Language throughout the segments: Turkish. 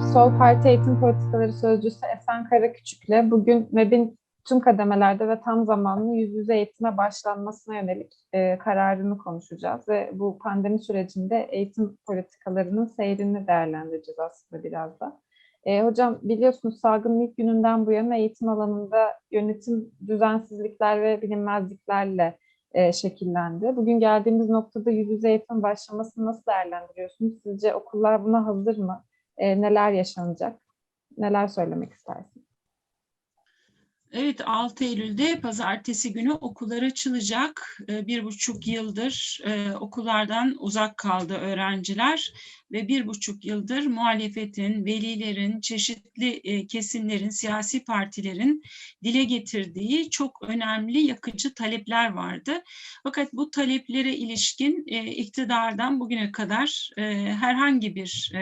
Sol Parti Eğitim Politikaları Sözcüsü Esen Karaküçük'le bugün MEB'in tüm kademelerde ve tam zamanlı yüz yüze eğitime başlanmasına yönelik e, kararını konuşacağız ve bu pandemi sürecinde eğitim politikalarının seyrini değerlendireceğiz aslında biraz da. E, hocam biliyorsunuz salgının ilk gününden bu yana eğitim alanında yönetim düzensizlikler ve bilinmezliklerle e, şekillendi. Bugün geldiğimiz noktada yüz yüze eğitim başlamasını nasıl değerlendiriyorsunuz? Sizce okullar buna hazır mı? E, neler yaşanacak? Neler söylemek istersiniz? Evet 6 Eylül'de pazartesi günü okullar açılacak. Ee, bir buçuk yıldır e, okullardan uzak kaldı öğrenciler ve bir buçuk yıldır muhalefetin, velilerin, çeşitli e, kesimlerin, siyasi partilerin dile getirdiği çok önemli yakıcı talepler vardı. Fakat bu taleplere ilişkin e, iktidardan bugüne kadar herhangi bir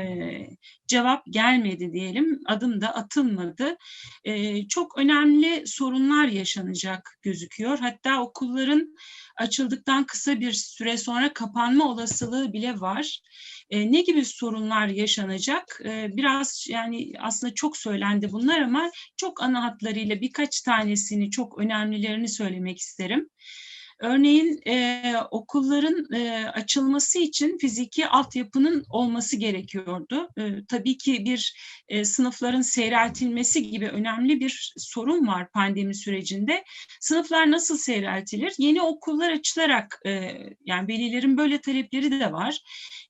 cevap gelmedi diyelim, adım da atılmadı. Çok önemli sorunlar yaşanacak gözüküyor. Hatta okulların açıldıktan kısa bir süre sonra kapanma olasılığı bile var. E, ne gibi sorunlar yaşanacak? E, biraz yani aslında çok söylendi bunlar ama çok ana hatlarıyla birkaç tanesini çok önemlilerini söylemek isterim. Örneğin e, okulların e, açılması için fiziki altyapının olması gerekiyordu. E, tabii ki bir e, sınıfların seyreltilmesi gibi önemli bir sorun var pandemi sürecinde. Sınıflar nasıl seyreltilir? Yeni okullar açılarak, e, yani velilerin böyle talepleri de var.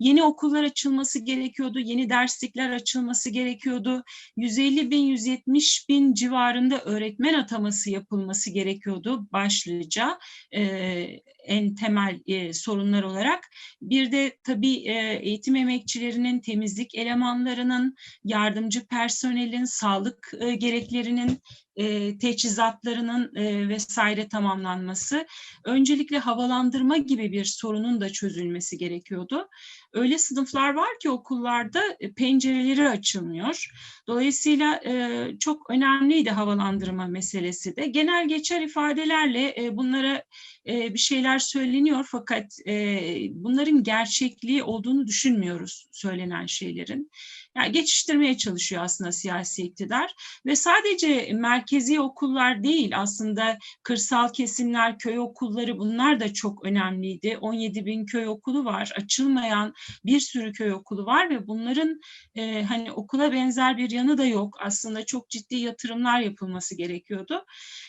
Yeni okullar açılması gerekiyordu, yeni derslikler açılması gerekiyordu. 150 bin, 170 bin civarında öğretmen ataması yapılması gerekiyordu başlıca. E, euh, en temel e, sorunlar olarak. Bir de tabii e, eğitim emekçilerinin, temizlik elemanlarının, yardımcı personelin, sağlık e, gereklerinin e, teçhizatlarının e, vesaire tamamlanması, öncelikle havalandırma gibi bir sorunun da çözülmesi gerekiyordu. Öyle sınıflar var ki okullarda e, pencereleri açılmıyor. Dolayısıyla e, çok önemliydi havalandırma meselesi de. Genel geçer ifadelerle e, bunlara e, bir şeyler söyleniyor fakat e, bunların gerçekliği olduğunu düşünmüyoruz söylenen şeylerin. Yani geçiştirmeye çalışıyor aslında siyasi iktidar ve sadece merkezi okullar değil aslında kırsal kesimler, köy okulları bunlar da çok önemliydi. 17 bin köy okulu var, açılmayan bir sürü köy okulu var ve bunların e, hani okula benzer bir yanı da yok. Aslında çok ciddi yatırımlar yapılması gerekiyordu.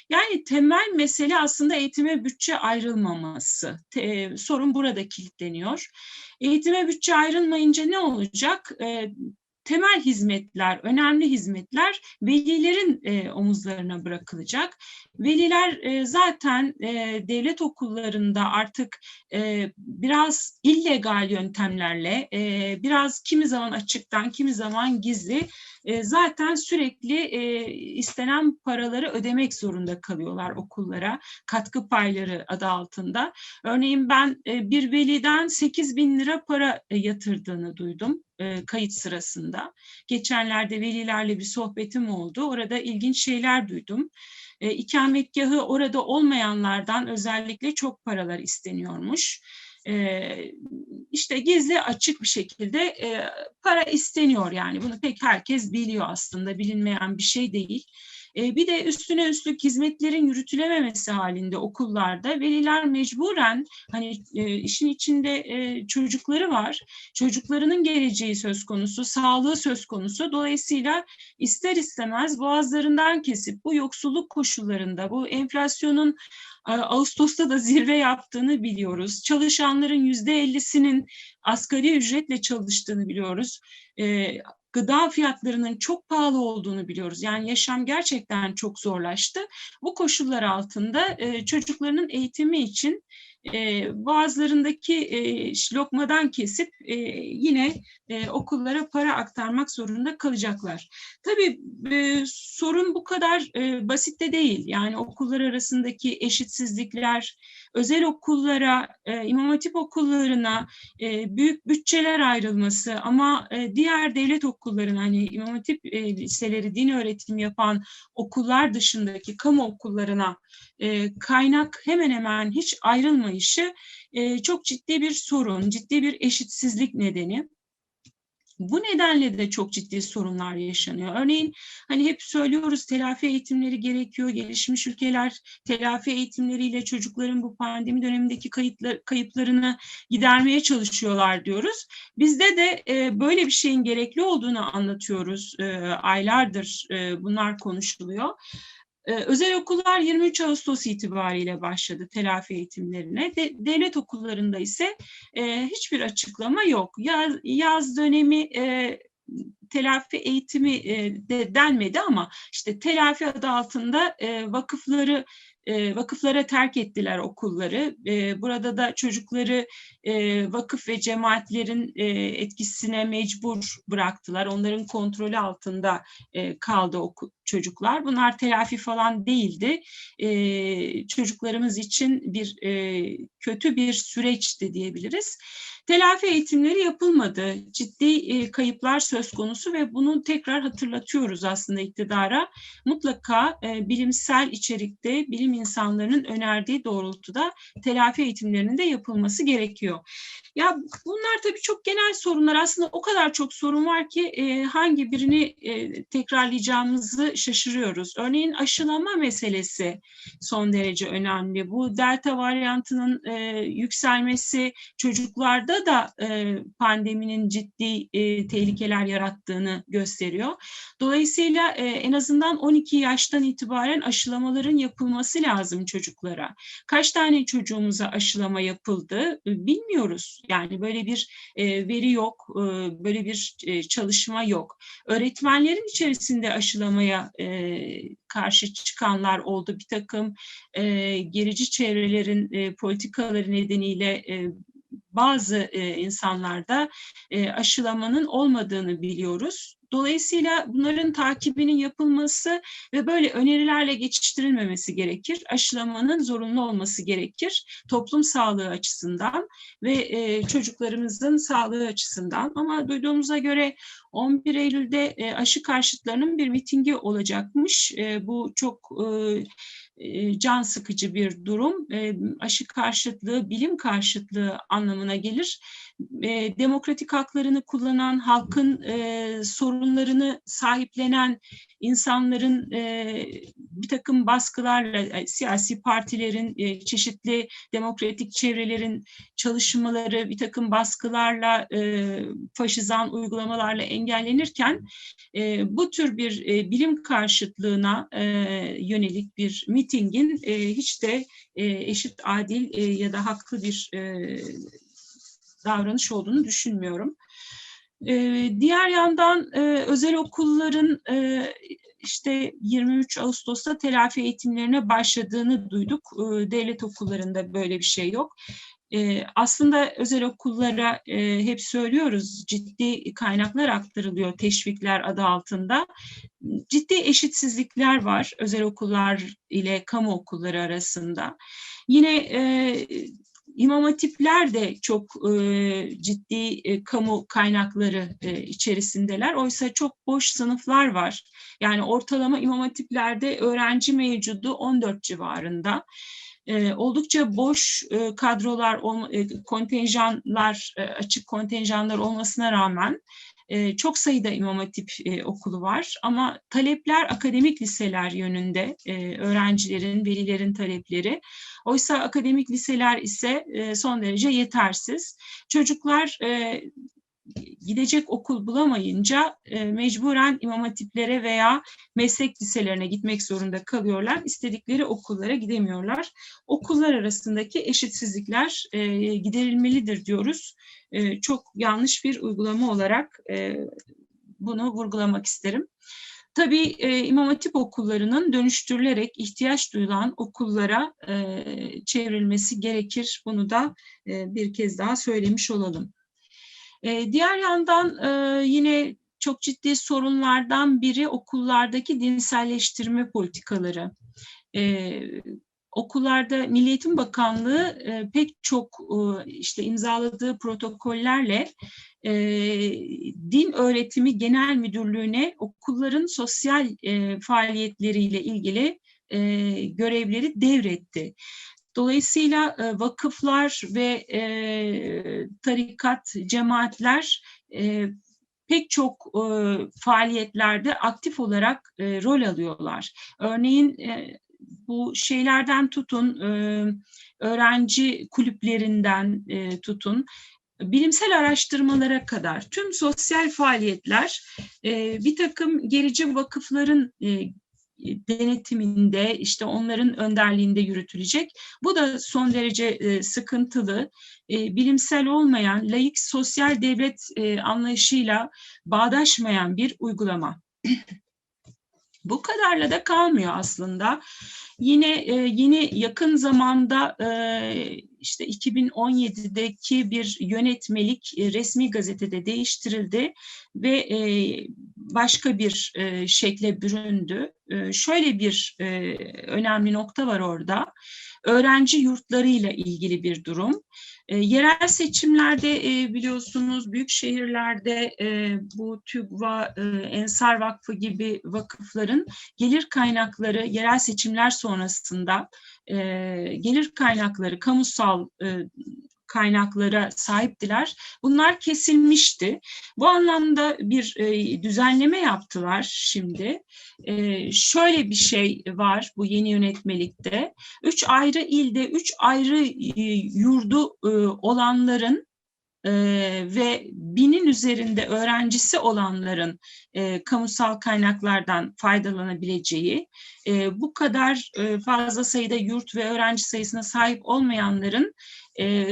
Yani temel mesele aslında eğitime bütçe ayrılmaması. Te, sorun burada kilitleniyor. Eğitime bütçe ayrılmayınca ne olacak? E, temel hizmetler, önemli hizmetler velilerin e, omuzlarına bırakılacak. Veliler e, zaten e, devlet okullarında artık e, biraz illegal yöntemlerle, e, biraz kimi zaman açıktan, kimi zaman gizli e, zaten sürekli e, istenen paraları ödemek zorunda kalıyorlar okullara katkı payları adı altında. Örneğin ben e, bir veliden 8 bin lira para e, yatırdığını duydum e, kayıt sırasında. Geçenlerde velilerle bir sohbetim oldu. Orada ilginç şeyler duydum. E, ikametgahı orada olmayanlardan özellikle çok paralar isteniyormuş e, işte gizli açık bir şekilde e, para isteniyor yani bunu pek herkes biliyor aslında bilinmeyen bir şey değil. E, bir de üstüne üstlük hizmetlerin yürütülememesi halinde okullarda veliler mecburen hani e, işin içinde e, çocukları var. Çocuklarının geleceği söz konusu, sağlığı söz konusu. Dolayısıyla ister istemez boğazlarından kesip bu yoksulluk koşullarında bu enflasyonun Ağustos'ta da zirve yaptığını biliyoruz. Çalışanların yüzde ellisinin asgari ücretle çalıştığını biliyoruz. Gıda fiyatlarının çok pahalı olduğunu biliyoruz. Yani yaşam gerçekten çok zorlaştı. Bu koşullar altında e, çocuklarının eğitimi için e, bazılarındaki e, lokmadan kesip e, yine e, okullara para aktarmak zorunda kalacaklar. Tabii e, sorun bu kadar e, basit de değil. Yani okullar arasındaki eşitsizlikler, özel okullara, e, imam hatip okullarına e, büyük bütçeler ayrılması ama e, diğer devlet okullarına hani imam hatip e, liseleri din öğretimi yapan okullar dışındaki kamu okullarına e, kaynak hemen hemen hiç ayrılmayışı e, çok ciddi bir sorun, ciddi bir eşitsizlik nedeni. Bu nedenle de çok ciddi sorunlar yaşanıyor. Örneğin hani hep söylüyoruz telafi eğitimleri gerekiyor. Gelişmiş ülkeler telafi eğitimleriyle çocukların bu pandemi dönemindeki kayıtlar, kayıplarını gidermeye çalışıyorlar diyoruz. Bizde de e, böyle bir şeyin gerekli olduğunu anlatıyoruz. E, aylardır e, bunlar konuşuluyor. Ee, özel okullar 23 Ağustos itibariyle başladı telafi eğitimlerine. De, devlet okullarında ise e, hiçbir açıklama yok. Yaz, yaz dönemi e, telafi eğitimi e, de denmedi ama işte telafi adı altında e, vakıfları e, vakıflara terk ettiler okulları. E, burada da çocukları e, vakıf ve cemaatlerin e, etkisine mecbur bıraktılar. Onların kontrolü altında e, kaldı oku, çocuklar. Bunlar telafi falan değildi. E, çocuklarımız için bir e, kötü bir süreçti diyebiliriz. Telafi eğitimleri yapılmadı. Ciddi e, kayıplar söz konusu ve bunu tekrar hatırlatıyoruz aslında iktidara. Mutlaka e, bilimsel içerikte bilim insanlarının önerdiği doğrultuda telafi eğitimlerinin de yapılması gerekiyor. Ya bunlar tabii çok genel sorunlar. Aslında o kadar çok sorun var ki e, hangi birini e, tekrarlayacağımızı şaşırıyoruz. Örneğin aşılama meselesi son derece önemli. Bu delta varyantının e, yükselmesi çocuklarda da e, pandeminin ciddi e, tehlikeler yarattığını gösteriyor. Dolayısıyla e, en azından 12 yaştan itibaren aşılamaların yapılması lazım çocuklara. Kaç tane çocuğumuza aşılama yapıldı e, bilmiyoruz. Yani böyle bir e, veri yok, e, böyle bir e, çalışma yok. Öğretmenlerin içerisinde aşılamaya e, karşı çıkanlar oldu. Bir takım e, gerici çevrelerin e, politikaları nedeniyle e, bazı e, insanlarda e, aşılamanın olmadığını biliyoruz. Dolayısıyla bunların takibinin yapılması ve böyle önerilerle geçiştirilmemesi gerekir. Aşılamanın zorunlu olması gerekir toplum sağlığı açısından ve e, çocuklarımızın sağlığı açısından. Ama duyduğumuza göre 11 Eylül'de e, aşı karşıtlarının bir mitingi olacakmış. E, bu çok e, can sıkıcı bir durum. Aşı karşıtlığı, bilim karşıtlığı anlamına gelir. E, demokratik haklarını kullanan, halkın sorunlarını sahiplenen insanların bir takım baskılarla, siyasi partilerin, çeşitli demokratik çevrelerin çalışmaları bir takım baskılarla, faşizan uygulamalarla engellenirken bu tür bir bilim karşıtlığına yönelik bir mitingin e, hiç de e, eşit, adil e, ya da haklı bir e, davranış olduğunu düşünmüyorum. E, diğer yandan e, özel okulların e, işte 23 Ağustos'ta telafi eğitimlerine başladığını duyduk. E, devlet okullarında böyle bir şey yok. E, aslında özel okullara e, hep söylüyoruz ciddi kaynaklar aktarılıyor teşvikler adı altında. Ciddi eşitsizlikler var özel okullar ile kamu okulları arasında. Yine e, İmam hatipler de çok e, ciddi e, kamu kaynakları e, içerisindeler. Oysa çok boş sınıflar var. Yani ortalama imam hatiplerde öğrenci mevcudu 14 civarında e, oldukça boş e, kadrolar, e, kontenjanlar, e, açık kontenjanlar olmasına rağmen e, çok sayıda İmam Hatip e, okulu var ama talepler akademik liseler yönünde e, öğrencilerin, velilerin talepleri. Oysa akademik liseler ise e, son derece yetersiz. Çocuklar gidecek okul bulamayınca e, mecburen imam hatiplere veya meslek liselerine gitmek zorunda kalıyorlar. İstedikleri okullara gidemiyorlar. Okullar arasındaki eşitsizlikler e, giderilmelidir diyoruz. E, çok yanlış bir uygulama olarak e, bunu vurgulamak isterim. Tabii e, İmam Hatip okullarının dönüştürülerek ihtiyaç duyulan okullara e, çevrilmesi gerekir. Bunu da e, bir kez daha söylemiş olalım. E, diğer yandan e, yine çok ciddi sorunlardan biri okullardaki dinselleştirme politikaları. E, okullarda Milli Eğitim Bakanlığı e, pek çok e, işte imzaladığı protokollerle e, din öğretimi genel müdürlüğüne okulların sosyal e, faaliyetleriyle ilgili e, görevleri devretti. Dolayısıyla e, vakıflar ve e, tarikat, cemaatler e, pek çok faaliyetlerde aktif olarak rol alıyorlar. Örneğin bu şeylerden tutun, öğrenci kulüplerinden tutun, bilimsel araştırmalara kadar tüm sosyal faaliyetler bir takım gerici vakıfların denetiminde işte onların önderliğinde yürütülecek. Bu da son derece e, sıkıntılı, e, bilimsel olmayan, laik sosyal devlet e, anlayışıyla bağdaşmayan bir uygulama. Bu kadarla da kalmıyor aslında. Yine e, yeni yakın zamanda e, işte 2017'deki bir yönetmelik e, resmi gazetede değiştirildi ve e, başka bir e, şekle büründü. E, şöyle bir e, önemli nokta var orada. Öğrenci yurtlarıyla ilgili bir durum. E, yerel seçimlerde e, biliyorsunuz büyük şehirlerde e, bu TÜGVA, e, Ensar Vakfı gibi vakıfların gelir kaynakları yerel seçimler sonrasında e, gelir kaynakları kamusal e, kaynaklara sahiptiler. Bunlar kesilmişti. Bu anlamda bir e, düzenleme yaptılar şimdi. E, şöyle bir şey var bu yeni yönetmelikte. Üç ayrı ilde, üç ayrı e, yurdu e, olanların e, ve binin üzerinde öğrencisi olanların e, kamusal kaynaklardan faydalanabileceği, e, bu kadar e, fazla sayıda yurt ve öğrenci sayısına sahip olmayanların e,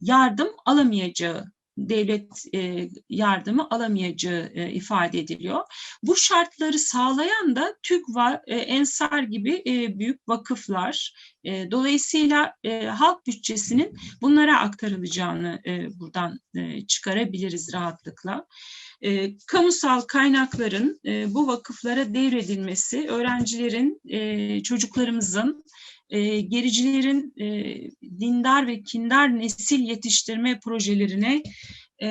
yardım alamayacağı devlet e, yardımı alamayacağı e, ifade ediliyor. Bu şartları sağlayan da TÜGVA, e, Ensar gibi e, büyük vakıflar. E, dolayısıyla halk bütçesinin bunlara aktarılacağını buradan çıkarabiliriz rahatlıkla. E, kamusal kaynakların e, bu vakıflara devredilmesi, öğrencilerin, e, çocuklarımızın e, gericilerin e, dindar ve kindar nesil yetiştirme projelerine e,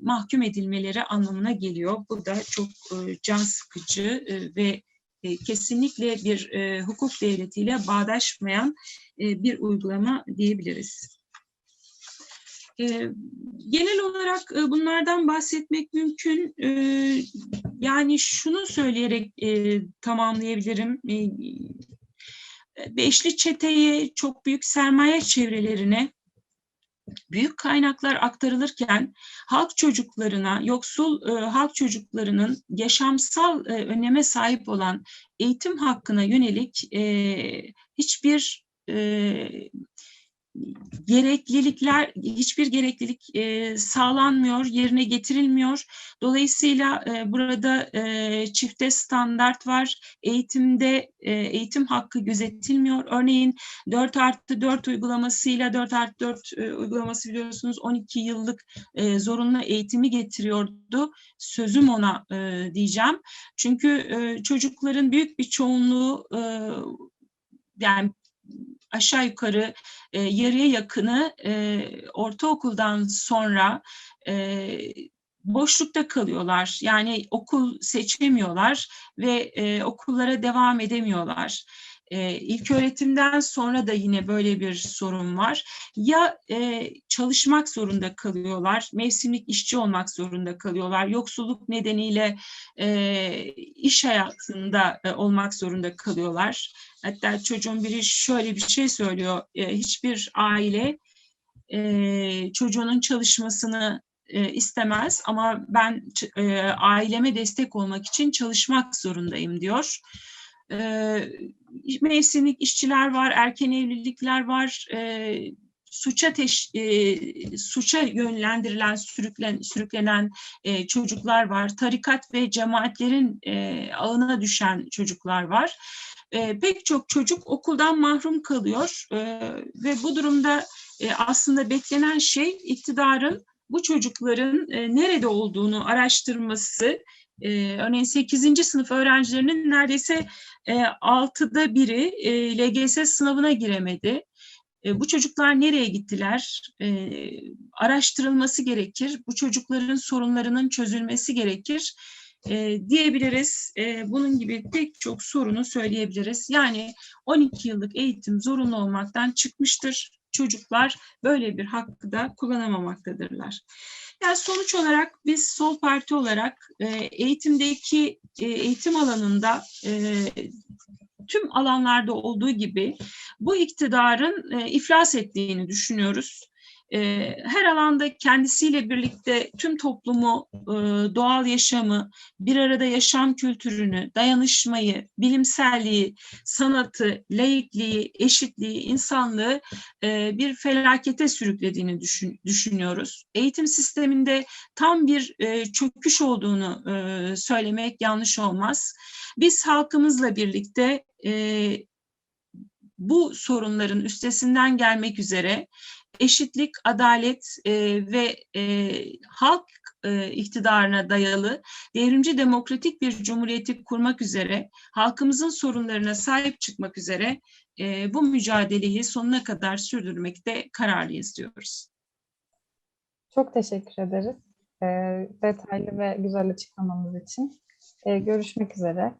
mahkum edilmeleri anlamına geliyor. Bu da çok e, can sıkıcı e, ve e, kesinlikle bir e, hukuk devletiyle bağdaşmayan e, bir uygulama diyebiliriz. E, genel olarak e, bunlardan bahsetmek mümkün. E, yani şunu söyleyerek e, tamamlayabilirim. E, beşli çeteye, çok büyük sermaye çevrelerine büyük kaynaklar aktarılırken halk çocuklarına, yoksul e, halk çocuklarının yaşamsal e, öneme sahip olan eğitim hakkına yönelik e, hiçbir e, gereklilikler hiçbir gereklilik e, sağlanmıyor, yerine getirilmiyor. Dolayısıyla e, burada e, çifte standart var. Eğitimde e, eğitim hakkı gözetilmiyor. Örneğin 4 artı 4 uygulamasıyla 4 artı 4 e, uygulaması biliyorsunuz 12 yıllık e, zorunlu eğitimi getiriyordu. Sözüm ona e, diyeceğim. Çünkü e, çocukların büyük bir çoğunluğu e, yani aşağı yukarı e, yarıya yakını e, ortaokuldan sonra e, boşlukta kalıyorlar. Yani okul seçemiyorlar ve e, okullara devam edemiyorlar. E, ilk öğretimden sonra da yine böyle bir sorun var. Ya e, çalışmak zorunda kalıyorlar, mevsimlik işçi olmak zorunda kalıyorlar, yoksulluk nedeniyle e, iş hayatında e, olmak zorunda kalıyorlar. Hatta çocuğun biri şöyle bir şey söylüyor, e, hiçbir aile e, çocuğunun çalışmasını e, istemez ama ben e, aileme destek olmak için çalışmak zorundayım diyor e, mevsimlik işçiler var, erken evlilikler var, e, suça teş, e, suça yönlendirilen, sürüklen, sürüklenen e, çocuklar var, tarikat ve cemaatlerin e, ağına düşen çocuklar var. E, pek çok çocuk okuldan mahrum kalıyor e, ve bu durumda e, aslında beklenen şey iktidarın bu çocukların e, nerede olduğunu araştırması, e, örneğin 8. sınıf öğrencilerinin neredeyse e, 6'da biri e, LGS sınavına giremedi. E, bu çocuklar nereye gittiler? E, araştırılması gerekir. Bu çocukların sorunlarının çözülmesi gerekir. E, diyebiliriz. E, bunun gibi pek çok sorunu söyleyebiliriz. Yani 12 yıllık eğitim zorunlu olmaktan çıkmıştır çocuklar böyle bir hakkı da kullanamamaktadırlar. Yani sonuç olarak biz Sol Parti olarak e, eğitimdeki e, eğitim alanında e, tüm alanlarda olduğu gibi bu iktidarın e, iflas ettiğini düşünüyoruz. E, her alanda kendisiyle birlikte tüm toplumu, e, doğal yaşamı, bir arada yaşam kültürünü, dayanışmayı, bilimselliği, sanatı, laikliği, eşitliği, insanlığı e, bir felakete sürüklediğini düşün, düşünüyoruz. Eğitim sisteminde tam bir e, çöküş olduğunu e, söylemek yanlış olmaz. Biz halkımızla birlikte e, bu sorunların üstesinden gelmek üzere eşitlik, adalet e, ve e, halk e, iktidarına dayalı devrimci demokratik bir cumhuriyeti kurmak üzere, halkımızın sorunlarına sahip çıkmak üzere e, bu mücadeleyi sonuna kadar sürdürmekte kararlıyız diyoruz. Çok teşekkür ederiz. E, detaylı ve güzel açıklamanız için. E, görüşmek üzere.